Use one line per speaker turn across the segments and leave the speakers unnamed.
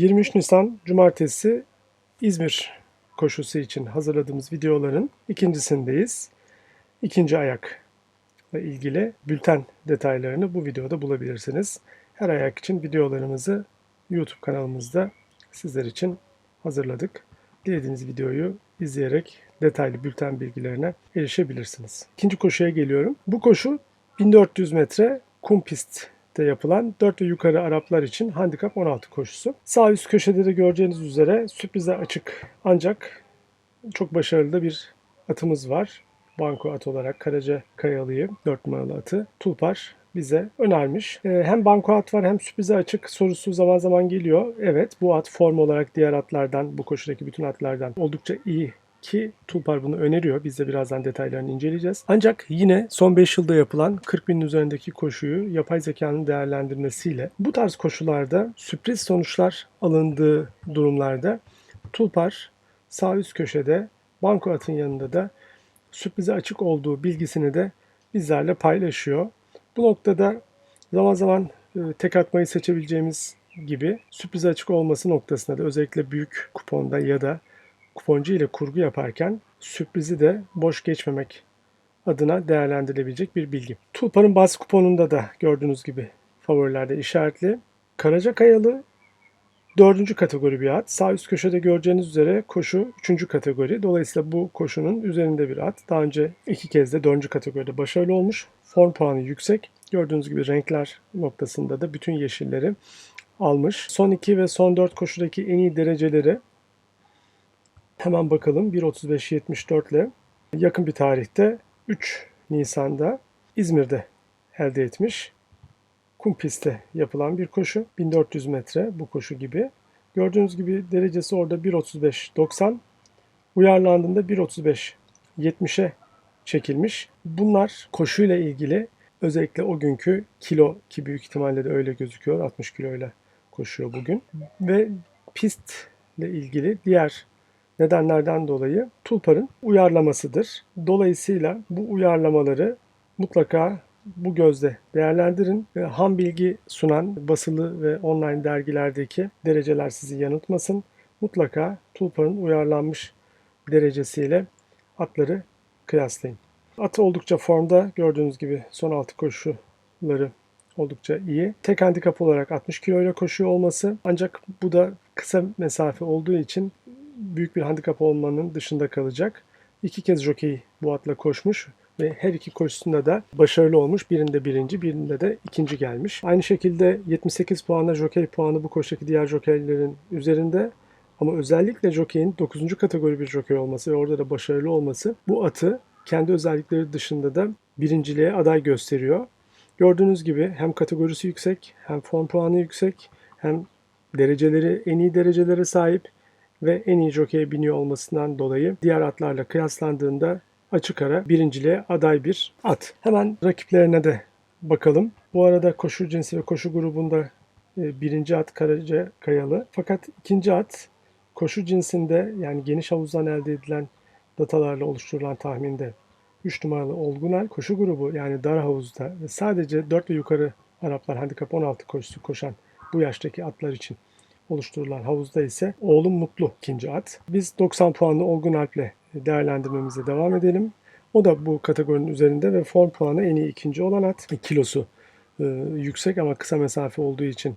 23 Nisan Cumartesi İzmir koşusu için hazırladığımız videoların ikincisindeyiz. İkinci ayakla ilgili bülten detaylarını bu videoda bulabilirsiniz. Her ayak için videolarımızı YouTube kanalımızda sizler için hazırladık. Dilediğiniz videoyu izleyerek detaylı bülten bilgilerine erişebilirsiniz. İkinci koşuya geliyorum. Bu koşu 1400 metre kum pistte yapılan 4 ve yukarı Araplar için handikap 16 koşusu. Sağ üst köşede de göreceğiniz üzere sürprize açık ancak çok başarılı bir atımız var. Banko at olarak Karaca Kayalı'yı 4 numaralı atı Tulpar bize önermiş. Ee, hem banko at var hem sürprize açık sorusu zaman zaman geliyor. Evet bu at form olarak diğer atlardan bu koşudaki bütün atlardan oldukça iyi ki Tulpar bunu öneriyor. Biz de birazdan detaylarını inceleyeceğiz. Ancak yine son 5 yılda yapılan 40 binin üzerindeki koşuyu yapay zekanın değerlendirmesiyle bu tarz koşularda sürpriz sonuçlar alındığı durumlarda Tulpar sağ üst köşede banko atın yanında da sürprize açık olduğu bilgisini de bizlerle paylaşıyor. Bu noktada zaman zaman e, tek atmayı seçebileceğimiz gibi sürprize açık olması noktasında da özellikle büyük kuponda ya da kuponcu ile kurgu yaparken sürprizi de boş geçmemek adına değerlendirilebilecek bir bilgi. Tulpar'ın bas kuponunda da gördüğünüz gibi favorilerde işaretli. Karaca Kayalı dördüncü kategori bir at. Sağ üst köşede göreceğiniz üzere koşu üçüncü kategori. Dolayısıyla bu koşunun üzerinde bir at. Daha önce iki kez de dördüncü kategoride başarılı olmuş. Form puanı yüksek. Gördüğünüz gibi renkler noktasında da bütün yeşilleri almış. Son 2 ve son 4 koşudaki en iyi dereceleri hemen bakalım. 1.35.74 ile yakın bir tarihte 3 Nisan'da İzmir'de elde etmiş. Kum pistte yapılan bir koşu. 1400 metre bu koşu gibi. Gördüğünüz gibi derecesi orada 1.35.90. Uyarlandığında 1.35.70'e çekilmiş. Bunlar koşuyla ilgili özellikle o günkü kilo ki büyük ihtimalle de öyle gözüküyor. 60 kiloyla koşuyor bugün. Ve pistle ilgili diğer nedenlerden dolayı Tulpar'ın uyarlamasıdır. Dolayısıyla bu uyarlamaları mutlaka bu gözle değerlendirin. Ham bilgi sunan basılı ve online dergilerdeki dereceler sizi yanıltmasın. Mutlaka Tulpar'ın uyarlanmış derecesiyle atları kıyaslayın. Atı oldukça formda. Gördüğünüz gibi son altı koşuları oldukça iyi. Tek handikap olarak 60 kilo ile koşuyor olması ancak bu da kısa mesafe olduğu için büyük bir handikap olmanın dışında kalacak. İki kez jockey bu atla koşmuş ve her iki koşusunda da başarılı olmuş. Birinde birinci, birinde de ikinci gelmiş. Aynı şekilde 78 puanla jockey puanı bu koşudaki diğer jockeylerin üzerinde. Ama özellikle jockey'in 9. kategori bir jockey olması ve orada da başarılı olması bu atı kendi özellikleri dışında da birinciliğe aday gösteriyor. Gördüğünüz gibi hem kategorisi yüksek, hem form puanı yüksek, hem dereceleri en iyi derecelere sahip ve en iyi jokeye biniyor olmasından dolayı diğer atlarla kıyaslandığında açık ara birinciliğe aday bir at. Hemen rakiplerine de bakalım. Bu arada koşu cinsi ve koşu grubunda e, birinci at Karaca Kayalı. Fakat ikinci at koşu cinsinde yani geniş havuzdan elde edilen datalarla oluşturulan tahminde 3 numaralı Olgunel koşu grubu yani dar havuzda ve sadece 4 ve yukarı Araplar handikap 16 koşusu koşan bu yaştaki atlar için oluşturulan havuzda ise Oğlum Mutlu ikinci at. Biz 90 puanlı Olgun Alp'le değerlendirmemize devam edelim. O da bu kategorinin üzerinde ve form puanı en iyi ikinci olan at. Kilosu e, yüksek ama kısa mesafe olduğu için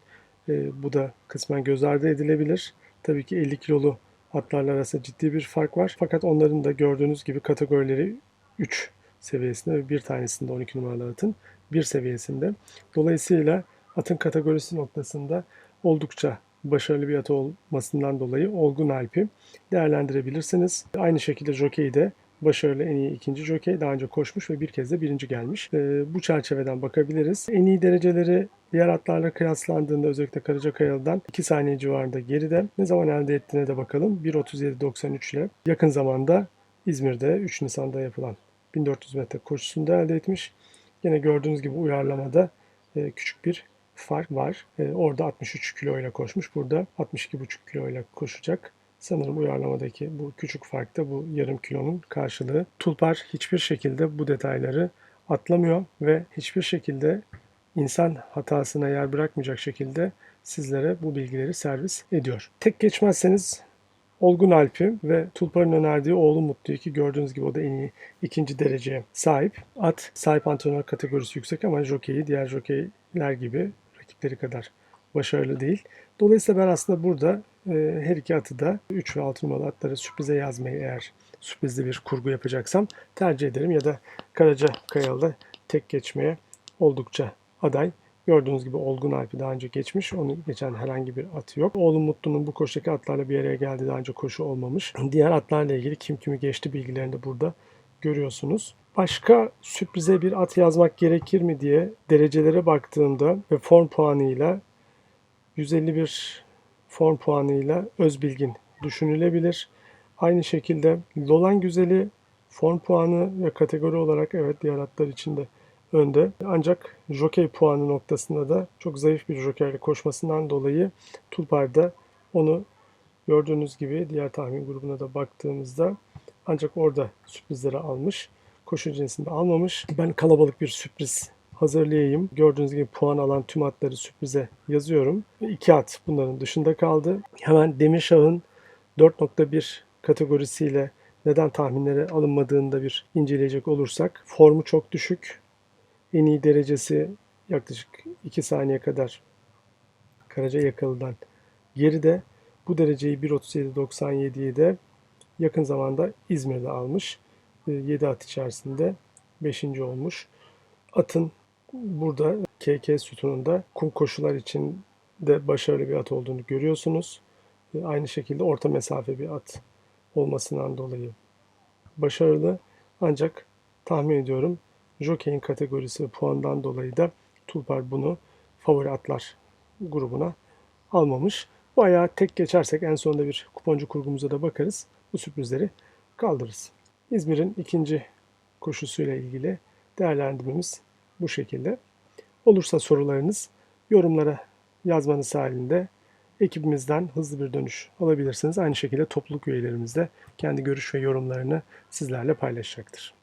e, bu da kısmen göz ardı edilebilir. Tabii ki 50 kilolu atlarla arasında ciddi bir fark var. Fakat onların da gördüğünüz gibi kategorileri 3 seviyesinde ve bir tanesinde 12 numaralı atın bir seviyesinde. Dolayısıyla atın kategorisi noktasında oldukça başarılı bir at olmasından dolayı Olgun Alp'i değerlendirebilirsiniz. Aynı şekilde jockey de başarılı en iyi ikinci jockey. Daha önce koşmuş ve bir kez de birinci gelmiş. Ee, bu çerçeveden bakabiliriz. En iyi dereceleri diğer atlarla kıyaslandığında özellikle Karacakayalı'dan 2 saniye civarında geride. Ne zaman elde ettiğine de bakalım. 1.37.93 ile yakın zamanda İzmir'de 3 Nisan'da yapılan 1400 metre koşusunda elde etmiş. Yine gördüğünüz gibi uyarlamada e, küçük bir fark var. E, orada 63 kilo ile koşmuş. Burada 62,5 kilo ile koşacak. Sanırım uyarlamadaki bu küçük fark da bu yarım kilonun karşılığı. Tulpar hiçbir şekilde bu detayları atlamıyor ve hiçbir şekilde insan hatasına yer bırakmayacak şekilde sizlere bu bilgileri servis ediyor. Tek geçmezseniz Olgun Alp'i ve Tulpar'ın önerdiği oğlu Mutlu'yu ki gördüğünüz gibi o da en iyi ikinci dereceye sahip. At sahip antrenör kategorisi yüksek ama jokeyi diğer jokeyler gibi rakipleri kadar başarılı değil. Dolayısıyla ben aslında burada e, her iki atı da 3 ve 6 numaralı atları sürprize yazmayı eğer sürprizli bir kurgu yapacaksam tercih ederim. Ya da Karaca Kayalı'da tek geçmeye oldukça aday. Gördüğünüz gibi Olgun Alp'i daha önce geçmiş. Onu geçen herhangi bir atı yok. Oğlum Mutlu'nun bu koşudaki atlarla bir araya geldiği daha önce koşu olmamış. Diğer atlarla ilgili kim kimi geçti bilgilerini de burada görüyorsunuz. Başka sürprize bir at yazmak gerekir mi diye derecelere baktığımda ve form puanıyla 151 form puanıyla Özbilgin düşünülebilir. Aynı şekilde Lolan Güzeli form puanı ve kategori olarak evet diğer atlar içinde önde. Ancak jockey puanı noktasında da çok zayıf bir jokerle koşmasından dolayı Tulpar'da onu gördüğünüz gibi diğer tahmin grubuna da baktığımızda ancak orada sürprizleri almış. Koşu cinsinde almamış. Ben kalabalık bir sürpriz hazırlayayım. Gördüğünüz gibi puan alan tüm atları sürprize yazıyorum. İki at bunların dışında kaldı. Hemen Demirşah'ın 4.1 kategorisiyle neden tahminlere alınmadığını da bir inceleyecek olursak formu çok düşük. En iyi derecesi yaklaşık 2 saniye kadar Karaca Yakalı'dan geride. Bu dereceyi 1.37.97'yi de yakın zamanda İzmir'de almış. 7 at içerisinde 5. olmuş. Atın burada KK sütununda kum koşular için de başarılı bir at olduğunu görüyorsunuz. Aynı şekilde orta mesafe bir at olmasından dolayı başarılı. Ancak tahmin ediyorum Jockey'in kategorisi puandan dolayı da Tulpar bunu favori atlar grubuna almamış. Bu ayağı tek geçersek en sonunda bir kuponcu kurgumuza da bakarız. Bu sürprizleri kaldırırız. İzmir'in ikinci koşusuyla ilgili değerlendirmemiz bu şekilde. Olursa sorularınız yorumlara yazmanız halinde ekibimizden hızlı bir dönüş alabilirsiniz. Aynı şekilde topluluk üyelerimiz de kendi görüş ve yorumlarını sizlerle paylaşacaktır.